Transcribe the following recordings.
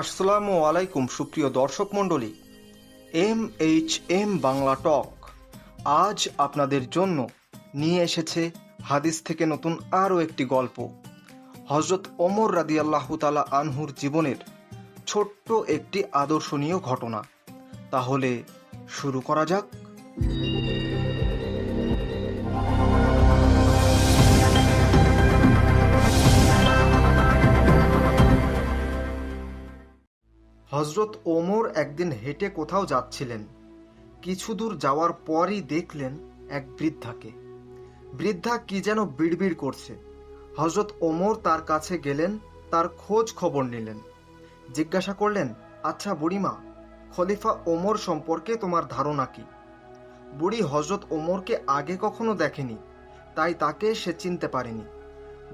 আসসালামু আলাইকুম, সুপ্রিয় দর্শক মণ্ডলী। M H M Bangla talk. আজ আপনাদের জন্য নিয়ে এসেছে হাদিস থেকে নতুন আরও একটি গল্প। হজরত ওমর রাদি আল্লাহ তালা আনহুর জীবনের ছোট্ট একটি আদর্শনীয় ঘটনা। তাহলে শুরু করা যাক। হজরত ওমর একদিন হেঁটে কোথাও যাচ্ছিলেন। কিছু দূর যাওয়ার পরই দেখলেন এক বৃদ্ধাকে। বৃদ্ধা কি যেন বিড়বিড় করছে। হজরত ওমর তার কাছে গেলেন, তার খোঁজ খবর নিলেন। জিজ্ঞাসা করলেন আচ্ছা বুড়িমা, খলিফা ওমর সম্পর্কে তোমার ধারণা কি? বুড়ি হজরত ওমরকে আগে কখনো দেখেনি, তাই তাকে সে চিনতে পারেনি।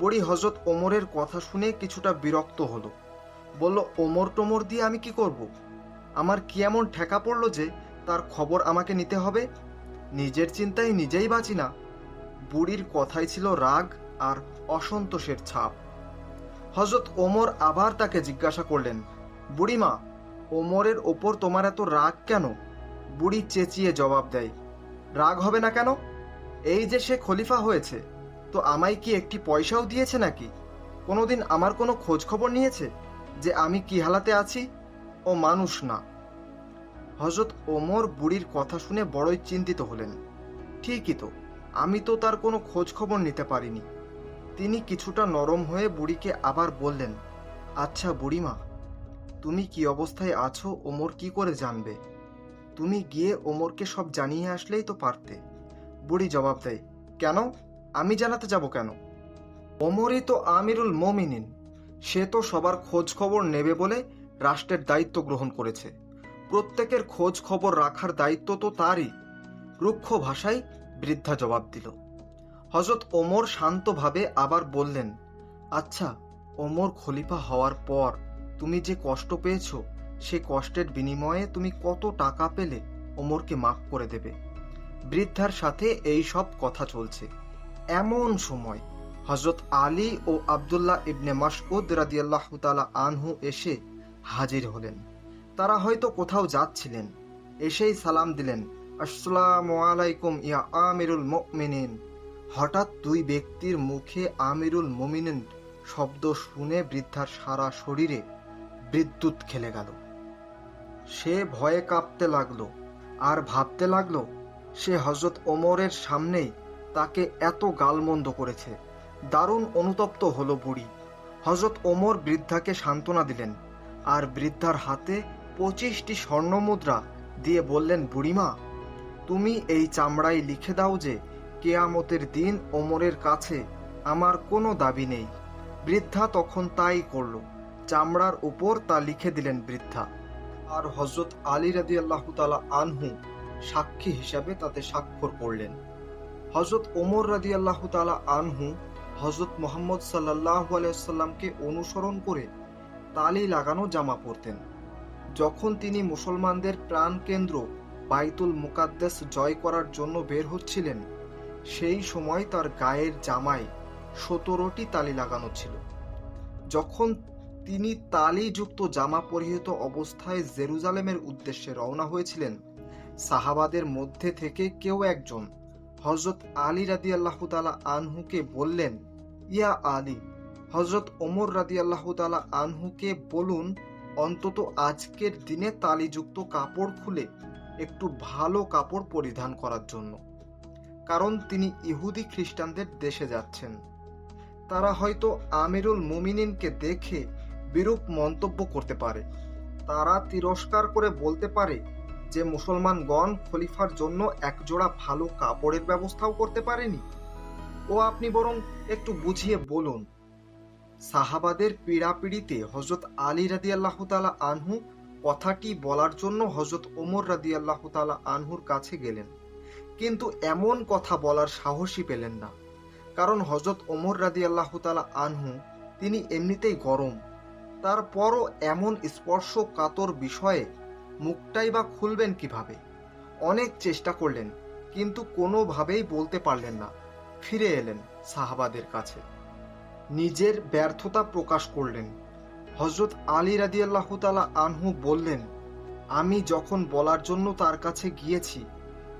বুড়ি হজরত ওমরের কথা শুনে কিছুটা বিরক্ত হলো। বলল, ওমর টোমর দিয়ে আমি কি করব? আমার কি এমন ঠেকা পড়ল যে তার খবর আমাকে নিতে হবে? নিজের চিন্তায় নিজেই বাঁচি না। বুড়ির কথাই ছিল রাগ আর অসন্তোষের ছাপ। হজরত ওমর আবার তাকে জিজ্ঞাসা করলেন, বুড়িমা, ওমরের ওপর তোমার এত রাগ কেন? বুড়ি চেঁচিয়ে জবাব দেয়, রাগ হবে না কেন? এই যে সে খলিফা হয়েছে, তো আমায় কি একটি পয়সাও দিয়েছে নাকি? কোনোদিন আমার কোনো খোঁজ খবর নিয়েছে? যে আমি কি হালাতে আছি? ও মানুষ না। হজরত ওমর বুড়ির কথা শুনে বড়ই চিন্তিত হলেন। ঠিকই তো, আমি তো তার কোনো খোঁজ খবর নিতে পারিনি। তিনি কিছুটা নরম হয়ে বুড়িকে আবার বললেন আচ্ছা বুড়িমা, তুমি কি অবস্থায় আছো? ওমর কি করে জানবে? তুমি গিয়ে ওমরকে সব জানিয়ে আসলেই তো পারতে। বুড়ি জবাব দেয়, কেন? আমি জানাতে যাব কেন? ওমরই তো আমিরুল মমিনিন। সে তো সবার খোঁজ খবর নেবে বলে রাষ্ট্রের দায়িত্ব গ্রহণ করেছে। প্রত্যেকের খোঁজ খবর রাখার দায়িত্ব তো তারই, রুক্ষ ভাষায় বৃদ্ধা জবাব দিল। হজরত ওমর শান্তভাবে আবার বললেন আচ্ছা ওমর খলিফা হওয়ার পর তুমি যে কষ্ট পেয়েছ, সে কষ্টের বিনিময়ে তুমি কত টাকা পেলে ওমরকে মাফ করে দেবে? বৃদ্ধার সাথে এই সব কথা চলছে। এমন সময় হজরত আলী ও আবদুল্লাহ ইবনে মাসউদ রাদিয়াল্লাহ তালা আনহু এসে হাজির হলেন। তারা হয়তো কোথাও যাচ্ছিলেন, এসেই সালাম দিলেন, আসসালামু আলাইকুম ইয়া আমিরুল মুমিনিন। হঠাৎ দুই ব্যক্তির মুখে আমিরুল মুমিনিন শব্দ শুনে বৃদ্ধার সারা শরীরে বিদ্যুৎ খেলে গেল। সে ভয়ে কাঁপতে লাগল। আর ভাবতে লাগল, সে হজরত ওমরের সামনেই তাকে এত গালমন্দ করেছে। দারুণ অনুতপ্ত হলো বুড়ি। হজরত ওমর বৃদ্ধাকে সান্ত্বনা দিলেন আর বৃদ্ধার হাতে পঁচিশটি স্বর্ণমুদ্রা দিয়ে বললেন, বুড়িমা, তুমি এই চামড়ায় লিখে দাও যে কেয়ামতের দিন ওমরের কাছে আমার কোনো দাবি নেই। বৃদ্ধা তখন তাই করল। চামড়ার উপর তা লিখে দিলেন বৃদ্ধা। আর হজরত আলী রাদি আল্লাহ তালা আনহু সাক্ষী হিসাবে তাতে স্বাক্ষর করলেন। হজরত ওমর রাদি আল্লাহ তালা আনহু হজরত মোহাম্মদ সাল্লাহ আলাইসাল্লামকে অনুসরণ করে তালি লাগানো জামা পরতেন। যখন তিনি মুসলমানদের প্রাণ কেন্দ্র বাইতুল মুকাদ্দেস জয় করার জন্য বের হচ্ছিলেন, সেই সময় তার গায়ের জামায় সতেরোটি তালি লাগানো ছিল। যখন তিনি তালিযুক্ত জামা পরিহিত অবস্থায় জেরুজালেমের উদ্দেশ্যে রওনা হয়েছিলেন, সাহাবাদের মধ্যে থেকে কেউ একজন হজরত আলী রাদি আল্লাহ তালা আনহুকে বললেন ইয়া আলী হজরত ওমর রাদি আল্লাহ তালা আনহুকে বলুন, অন্তত আজকের দিনে তালিযুক্ত কাপড় খুলে একটু ভালো কাপড় পরিধান করার জন্য। কারণ তিনি ইহুদি খ্রিস্টানদের দেশে যাচ্ছেন। তারা হয়তো আমিরুল মুমিনিনকে দেখে বিরূপ মন্তব্য করতে পারে। তারা তিরস্কার করে বলতে পারে যে, মুসলমানগণ খলিফার জন্য একজোড়া ভালো কাপড়ের ব্যবস্থাও করতে পারেনি। ও আপনি বরং একটু বুঝিয়ে বলুন। সাহাবাদের পীড়াপিড়িতে হজরত আলী রাদি আল্লাহ তালা আনহু কথাটি বলার জন্য হজরত ওমর রাদি আল্লাহ তালা আনহুর কাছে গেলেন। কিন্তু এমন কথা বলার সাহসই পেলেন না। কারণ হজরত ওমর রাদি আল্লাহ তালা আনহু তিনি এমনিতেই গরম। তারপরও এমন স্পর্শ কাতর বিষয়ে মুখটাই বা খুলবেন কীভাবে? অনেক চেষ্টা করলেন, কিন্তু কোনোভাবেই বলতে পারলেন না। ফিরে এলেন সাহাবাদের কাছে। নিজের ব্যর্থতা প্রকাশ করলেন। হজরত আলী রাদিয়াল্লাহ তালা আনহু বললেন, আমি যখন বলার জন্য তার কাছে গিয়েছি,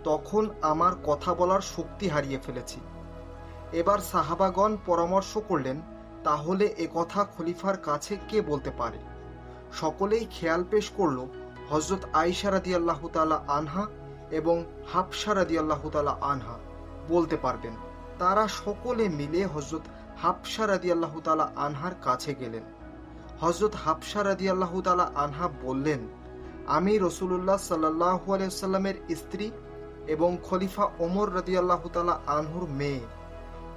তখন আমার কথা বলার শক্তি হারিয়ে ফেলেছি। এবার সাহাবাগণ পরামর্শ করলেন, তাহলে এ কথা খলিফার কাছে কে বলতে পারে? সকলেই খেয়াল পেশ করল হজরত আইসা রাদি আল্লাহ তালা আনহা এবং হাফসা রাদি আল্লাহ তালা আনহা বলতে পারবেন। তারা সকলে মিলে হজরত হাফসা রাদি আল্লাহ তালা আনহার কাছে গেলেন। হজরত হাফসা রাদি আল্লাহ তালা আনহা বললেন, আমি রসুল্লাহ সাল্লাহ আলাইসাল্লামের স্ত্রী এবং খলিফা ওমর রাদি আল্লাহ তালা আনহুর মেয়ে।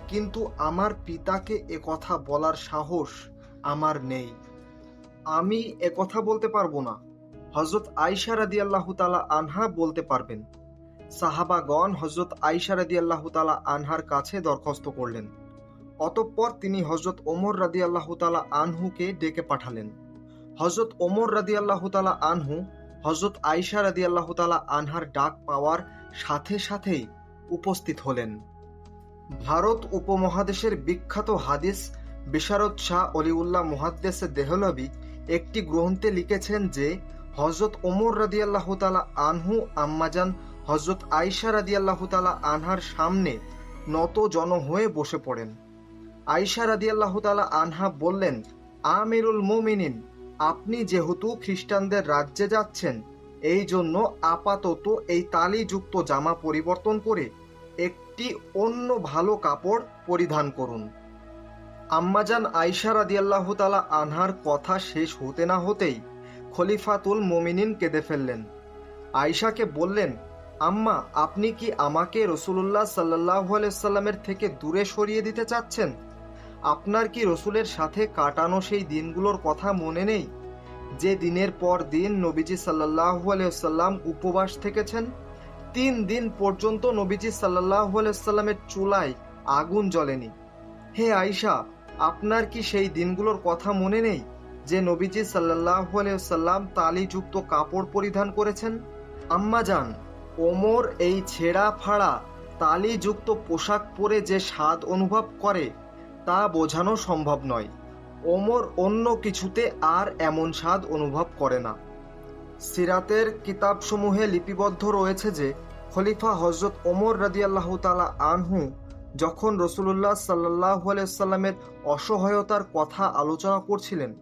কিন্তু আমার পিতাকে কথা বলার সাহস আমার নেই। আমি এ কথা বলতে পারব না। হজরত আইসা রাদি আল্লাহ তালা আনহা বলতে পারবেন সাহাবাগণ হজরত আইসা রাদি আল্লাহ তালা আনহার কাছে দরখাস্ত করলেন। অতঃপর তিনি হজরত ওমর রাদি আল্লাহ তালা আনহুকে ডেকে পাঠালেন। হজরত ওমর রাদি আল্লাহ তালা আনহু হজরত আইসা রাদি আল্লাহ তালা আনহার ডাক পাওয়ার সাথে সাথেই উপস্থিত হলেন। ভারত উপমহাদেশের বিখ্যাত হাদিস বিশারদ শাহ অলিউল্লাহ মুহাদ্দেস দেহলবি একটি গ্রন্থে লিখেছেন যে হজরত ওমর রাদিয়াল্লাহ তালা আনহু আম্মাজান হজরত আইসা রাদিয়াল্লাহ তালা আনহার সামনে নত জন হয়ে বসে পড়েন। আইসা রাদিয়াল্লাহ তালা আনহা বললেন, আমিরুল মোমিনিন, আপনি যেহেতু খ্রিস্টানদের রাজ্যে যাচ্ছেন, এই জন্য আপাতত এই তালিযুক্ত জামা পরিবর্তন করে একটি অন্য ভালো কাপড় পরিধান করুন। আম্মাজান আইসা রাদিয়াল্লাহ তালা আনহার কথা শেষ হতে না হতেই খলিফাতুল মোমিনিন কেঁদে ফেললেন। আয়শাকে বললেন আম্মা, আপনি কি আমাকে রসুল্লাহ সাল্লাহ সাল্লামের থেকে দূরে সরিয়ে দিতে চাচ্ছেন? আপনার কি রসুলের সাথে কাটানো সেই দিনগুলোর কথা মনে নেই? যে দিনের পর দিন নবীজি সাল্লাহ সাল্লাম উপবাস থেকেছেন, তিন দিন পর্যন্ত নবীজি সাল্লাহ সাল্লামের চুলায় আগুন জ্বলেনি। হে আয়শা, আপনার কি সেই দিনগুলোর কথা মনে নেই যে নবীজি সাল্লাহ সাল্লাম তালিযুক্ত কাপড় পরিধান করেছেন? আম্মা যান ওমর এই ছেঁড়া ফাড়া তালিযুক্ত পোশাক পরে যে স্বাদ অনুভব করে, তা বোঝানো সম্ভব নয়। ওমর অন্য কিছুতে আর এমন স্বাদ অনুভব করে না। সিরাতের কিতাবসমূহে লিপিবদ্ধ রয়েছে যে, খলিফা হজরত ওমর রাদিয়াল্লাহ তালা আনহু যখন রসুল্লাহ সাল্লাহ সাল্লামের অসহায়তার কথা আলোচনা করছিলেন,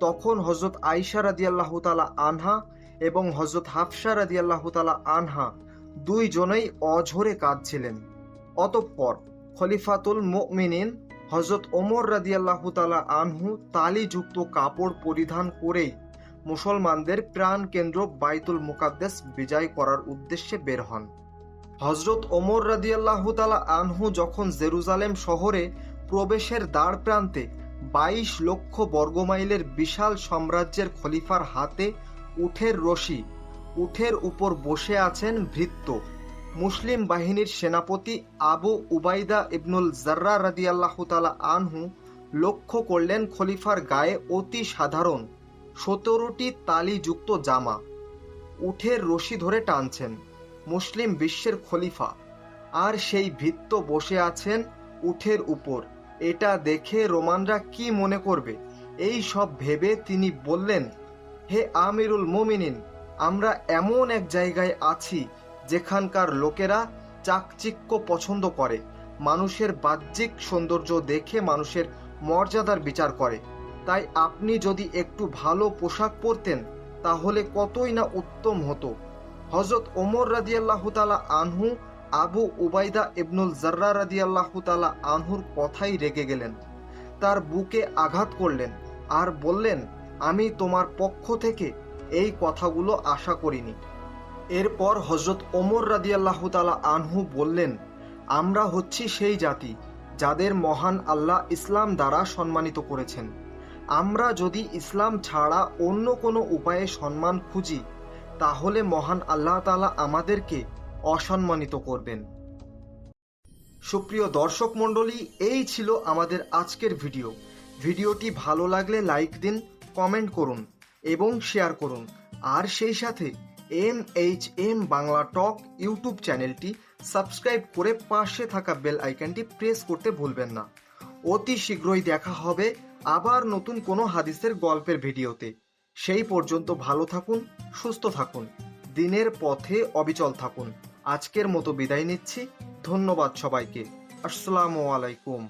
তখন হজরত আইসা রাদিয়াল্লাহ তালা আনহা এবং হজরত হাফসা রাদিয়াল্লাহ তালা আনহা দুইজনেই অঝরে কাঁদছিলেন। অতঃপর খলিফাতুল মুমিনিন হজরত ওমর রাদিয়াল্লাহ তালা আনহু তালিযুক্ত কাপড় পরিধান করেই মুসলমানদের প্রাণ কেন্দ্র বাইতুল মুকাদ্দেস বিজয় করার উদ্দেশ্যে বের হন। হজরত ওমর রাদিয়াল্লাহ তালা আনহু যখন জেরুজালেম শহরে প্রবেশের দ্বার প্রান্তে বাইশ লক্ষ বর্গমাইলের বিশাল সাম্রাজ্যের খলিফার হাতে উঠের রশি। উঠের উপর বসে আছেন ভৃত্য। মুসলিম বাহিনীর সেনাপতি আবু উবাইদা ইবনুল জার্রা রাদিয়াল্লাহ তালা আনহু লক্ষ্য করলেন খলিফার গায়ে অতি সাধারণ সতেরোটি তালিযুক্ত জামা। উঠের রশি ধরে টানছেন মুসলিম বিশ্বের খলিফা। আর সেই ভিত্ত বসে আছেন উঠের উপর। এটা দেখে রোমানরা কি মনে করবে? এই সব ভেবে তিনি বললেন হে আমিরুল মোমিনিন, আমরা এমন এক জায়গায় আছি যেখানকার লোকেরা চাকচিক্য পছন্দ করে, মানুষের বাহ্যিক সৌন্দর্য দেখে মানুষের মর্যাদার বিচার করে। তাই আপনি যদি একটু ভালো পোশাক পরতেন, তাহলে কতই না উত্তম হতো। হজরত ওমর রাদিয়াল্লাহ তালা আনহু, আবু উবাইদা ইবনুল জার্রা রাদিয়াল্লাহ তালা আনহুর কথাই রেগে গেলেন। তার বুকে আঘাত করলেন আর বললেন আমি তোমার পক্ষ থেকে এই কথাগুলো আশা করিনি। এরপর হজরত ওমর রাদিয়াল্লাহ তালা আনহু বললেন, আমরা হচ্ছি সেই জাতি যাদের মহান আল্লাহ ইসলাম দ্বারা সম্মানিত করেছেন। আমরা যদি ইসলাম ছাড়া অন্য কোনো উপায়ে সম্মান খুঁজি, তাহলে মহান আল্লাহ তালা আমাদেরকে অসম্মানিত করবেন। সুপ্রিয় দর্শক মণ্ডলী, এই ছিল আমাদের আজকের ভিডিও। ভিডিওটি ভালো লাগলে লাইক দিন কমেন্ট করুন এবং শেয়ার করুন। আর সেই সাথে M H M Bangla talk YouTube চ্যানেলটি সাবস্ক্রাইব করে পাশে থাকা বেল আইকনটি প্রেস করতে ভুলবেন না। অতি শীঘ্রই দেখা হবে আবার নতুন কোনো হাদিসের গল্পের ভিডিওতে। সেই পর্যন্ত ভালো থাকুন, সুস্থ থাকুন। দিনের পথে অবিচল থাকুন। আজকের মতো বিদায় নিচ্ছি। ধন্যবাদ সবাইকে। আসসালামু আলাইকুম।